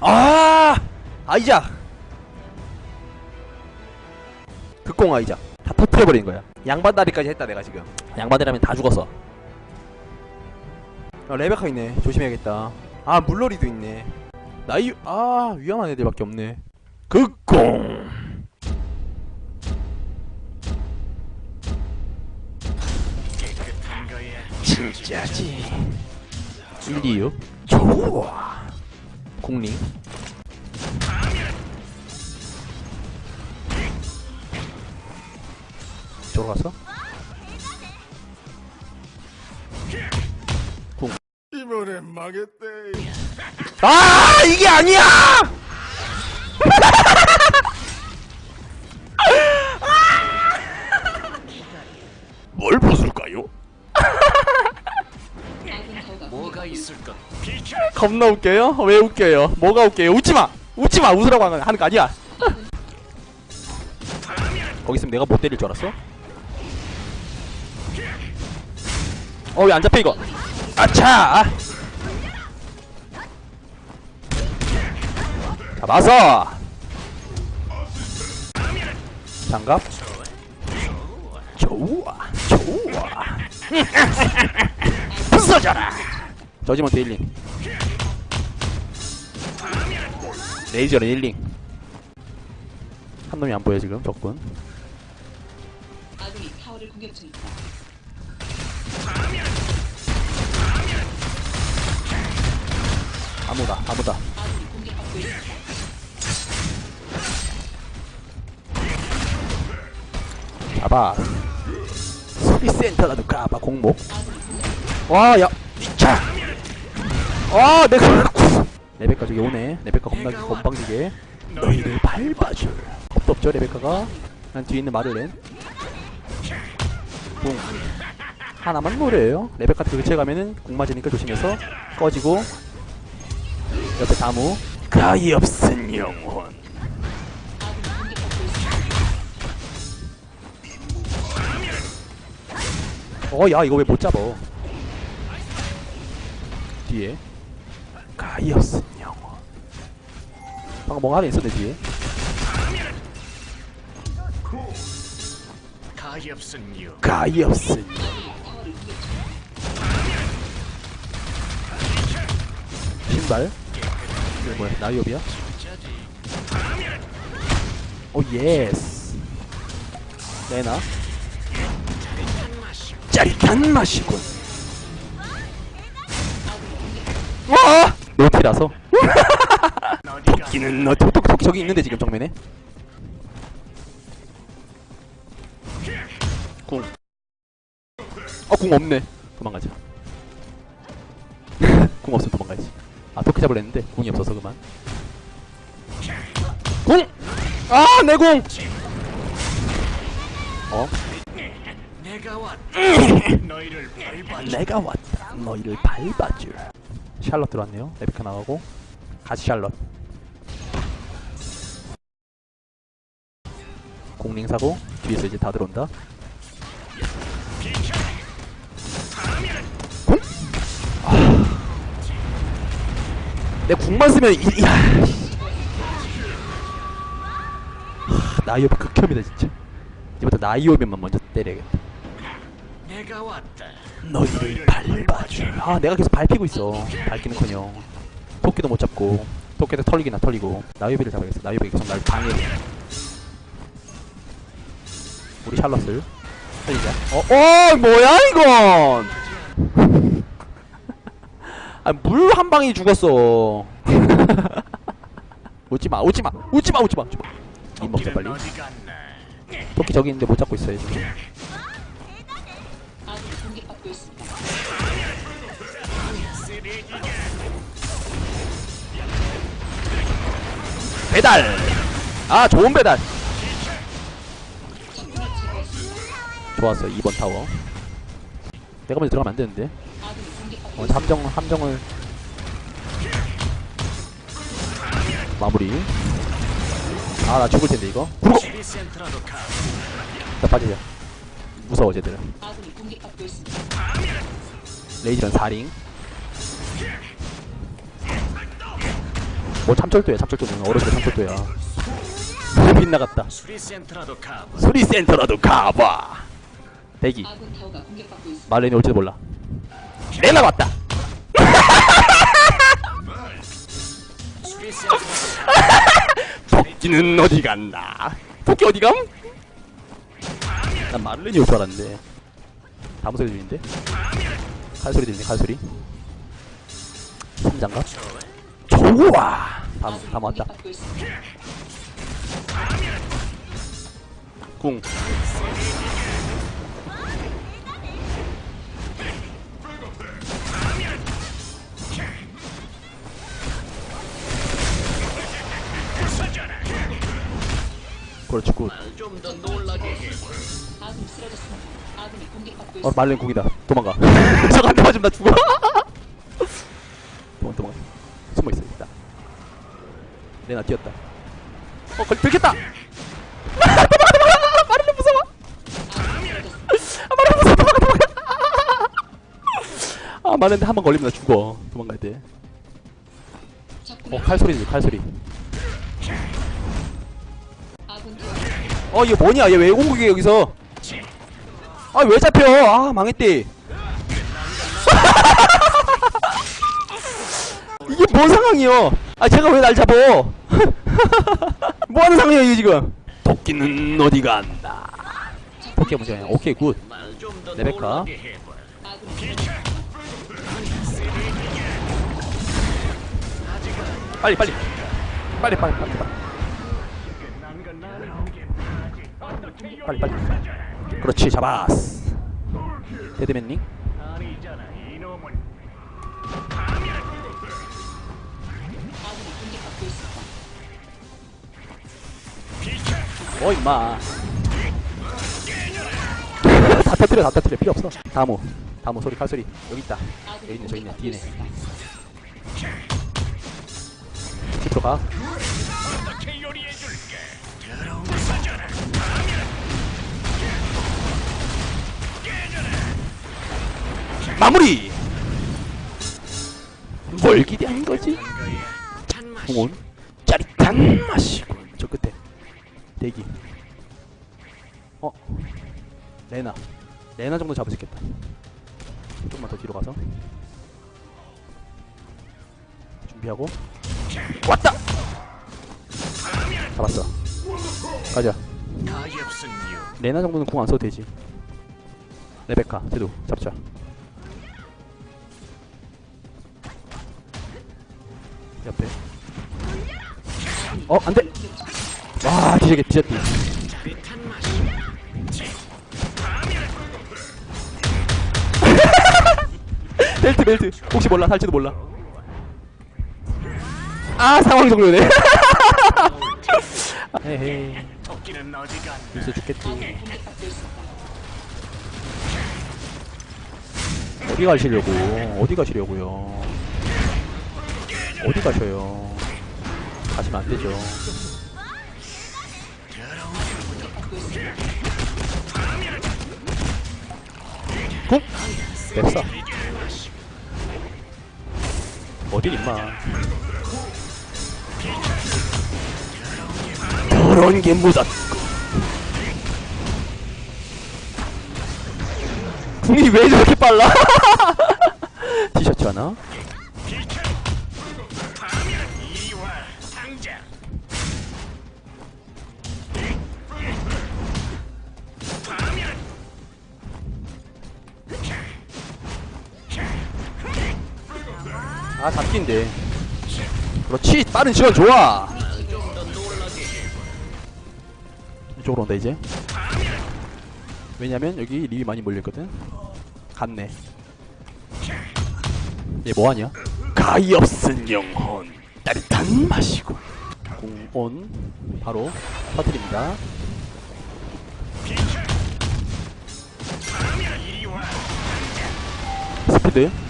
아! 아이작 극공 아이작 다 터트려버린 거야. 양반 다리까지 했다 내가 지금. 양반 다리라면 다 죽었어 아, 레베카 있네. 조심해야겠다. 아 물놀이도 있네. 나이 아 위험한 애들밖에 없네. 극공! 진짜지. 1, 2, 6 좋아 공링 저로 갔어? 이번엔 망했대. 아 이게 아니야! 겁나 웃겨요? 왜 웃겨요? 뭐가 웃겨요? 웃지마! 웃지마! 웃으라고 하는 거 아니야! 거기 있으면 내가 못 때릴 줄 알았어? 어 왜 안 잡혀 이거 아차 잡아서 장갑 좋아 좋아 부서져라 저지먼트 1링 레이저는 1링 한 놈이 안 보여 지금 적군 아군이 타워를 공격 중이다. 아무다 아무다 아군이 공격받고 있습니다. 잡아 서비스센터라도 가봐 공목 와야 차! 와 내가 레베카 저기 오네. 레베카 겁나 건방지게. 너희를 밟아줄. 겁도 없죠 레베카가? 난 뒤에 있는 마를렌. 붕. 하나만 노래예요. 레베카 교체 가면은 공 맞으니까 조심해서 꺼지고 옆에 다무. 가히 없은 영혼. 어, 야, 이거 왜 못 잡어? 뒤에. 가이어스 영혼. 방금 뭔가 하나 있었네, 뒤에. 가엾은 유 가이어스 영혼. 신발. 이거 뭐야, 나이오비야? 오, 예스. 레나. 짜릿한 맛이군. 와! 노티라서. 토끼는 너 토끼 토끼 저기 있는데 지금 정면에. 궁. 어, 궁 없네. 도망가자. 궁 없으면 도망가야지. 아, 토끼 잡으려 했는데 궁이 없어서 그만. 궁! 아, 내 궁! 어? 내가 왔다. 너희를 밟아. 내가 왔다. 너희를 밟아줄. 샬럿 들어왔네요. 레베카 나가고 같이 샬럿. 공링 사고 뒤에서 이제 다 들어온다. 공? 아. 내 궁만 쓰면 이, 야. 하, 나이오비 극혐이다 진짜. 이제부터 나이오비만 먼저 때려야겠다. 내가 왔다. 너희를 밟아줄 아 내가 계속 밟히고 있어. 밟기는커녕. 토끼도 못 잡고. 토끼도 털리기나 털리고. 나유비를 잡아야겠어. 나유비 계속 날 방해 우리 샬럿을 살리자. 어, 어 뭐야 이건! 아물 한 방에 죽었어. 웃지마 웃지마 웃지마 웃지마 웃지마. 님 먹자 빨리? 토끼 저기 있는데 못 잡고 있어요 지금 배달. 아 좋은 배달. 좋았어 2번 타워. 내가 먼저 들어가면 안 되는데. 아군이 공격받고 어, 함정 함정을. 마무리. 아 나 죽을 텐데 이거. 구르고. 나 빠지자. 무서워 쟤들은. 레이지런 4링 뭐 참철도야 참철도는. 어른들 참철도야. 빗 나갔다. 수리 센터라도 가봐. 소리센터라도 가봐 대기. 말렌이 올지도 몰라. 내가 왔다. 토끼는 어디 갔나? 토끼 어디 감? 난 말렌이 올줄 알았는데. 다무 소리 들리는데? 칼소리 들리네 칼소리. 삼장갑 좋아 왔다 공격받고 있습니다. 궁 그렇지 굿 어. 말렌 궁이다. 도망가. 맞으면 나 죽어. 레나 뛰었다. 어, 걸, 들켰다! 도망가, 도망가! 말렌 무서워! 아, 말렌 무서워! 도망가, 도망가! 아, 말렌데 한번 걸리면 나 죽어. 때. 적군이 어, 칼소리 칼소리. 어, 이게 뭐냐? 얘 왜 공격해, 여기서? 아, 왜 잡혀? 아, 망했대. 이게 뭔 상황이요? 아, 제가 왜 날 잡어? 뭐 하는 상황이야, 이게 지금? 토끼는 어디 간다? 토끼가 문제야. 오케이, 굿. 레베카. 빨리, 빨리. 빨리, 빨리, 빨리, 빨리. 빨리, 빨리. 그렇지, 잡았어. 데드맨링? 어, 임마. 다 터뜨려, 다 터뜨려. 필요 없어. 다모. 다모 소리, 칼소리. 여기 있다. 여기 있네, 저기 있네. 뒤에. 집으로 가. 마무리! 뭘 기대한 거지? 공원 짜릿한 맛이군. 저 끝에 대기. 어, 레나. 레나 정도 있겠다. 조금만 더 뒤로 가서 준비하고 왔다. 잡았어. 가자. 레나 정도는 궁 안 써도 되지. 레베카, 제도 잡자. 옆에. 어, 안 돼! 와, 뒤졌게, 뒤졌디. 벨트, 벨트. 혹시 몰라, 살지도 몰라. 아, 상황 종료네. 갔나. 벌써 죽겠지. 어디 가시려고? 어디 가시려고요? 어디 가셔요? 가시면 안 되죠. 쿵! 냅싸. 어딜 임마. 더러운 게 묻었고. 궁이 왜 저렇게 빨라? 티셔츠 하나? 아, 잡긴데. 그렇지, 빠른 시간 좋아. 이쪽으로 온다, 이제. 왜냐면, 여기 립이 많이 몰려있거든. 갔네. 얘 뭐하냐? 가이 없은 영혼. 따뜻한 맛이고. 공온. 바로 터뜨립니다. 스피드.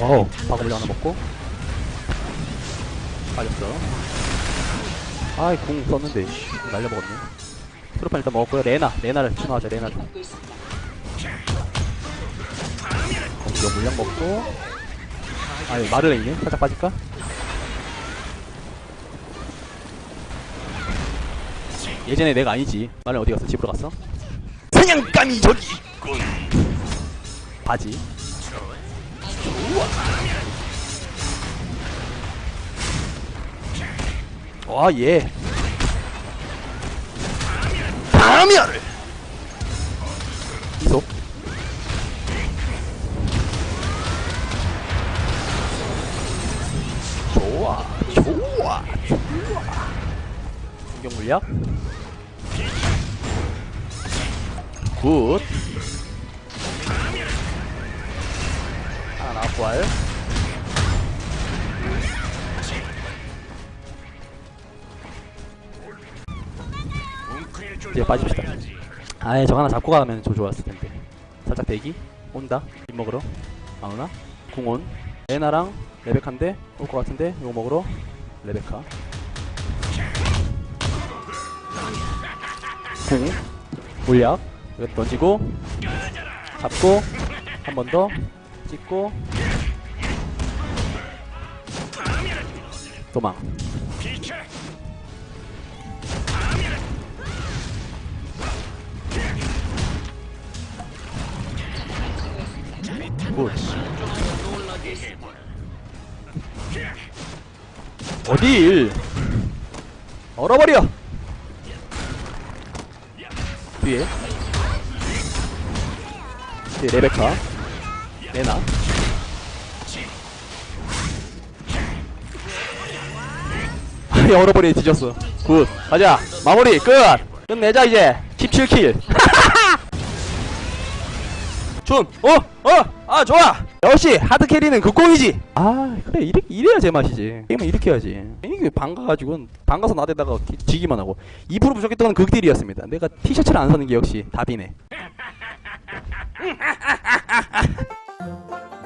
어우, 바구리 하나 먹고. 빠졌어. 아이, 궁 썼는데, 씨, 날려먹었네. 트로판 일단 먹었고요. 레나, 레나를 추노하자, 레나를. 이거 물량 먹고 아니 마르레이네 살짝 빠질까? 예전에 내가 아니지 마르 어디 갔어? 집으로 갔어? 사냥감이 저기 있군 바지 와, 예. 파멸! 이속. 좋아, 좋아, 좋아. 공격 물약. 굿. 이제 빠집시다. 아예 저 하나 잡고 가면 저 좋았을 텐데. 살짝 대기. 온다. 밥 먹으러. 안 오나? 궁온. 레나랑 레베카인데 올 것 같은데 이거 먹으러 레베카. 궁. 물약. 이거 던지고 잡고 한 번 더 찍고 도망. 굿. 어딜? 얼어버려! 뒤에. 뒤에 레베카. 레나. 아이, 얼어버려, 뒤졌어. 굿. 가자. 마무리, 끝! 끝내자, 이제. 17킬. 준, 어, 어, 아 좋아. 역시 하드 캐리는 극공이지. 아 그래 이래 이래야 제맛이지. 게임은 이렇게 해야지. 이게 방가가지고 방가서 나대다가 기- 지기만 하고 2% 부족했던 건 극딜이었습니다. 내가 티셔츠를 안 사는 게 역시 답이네.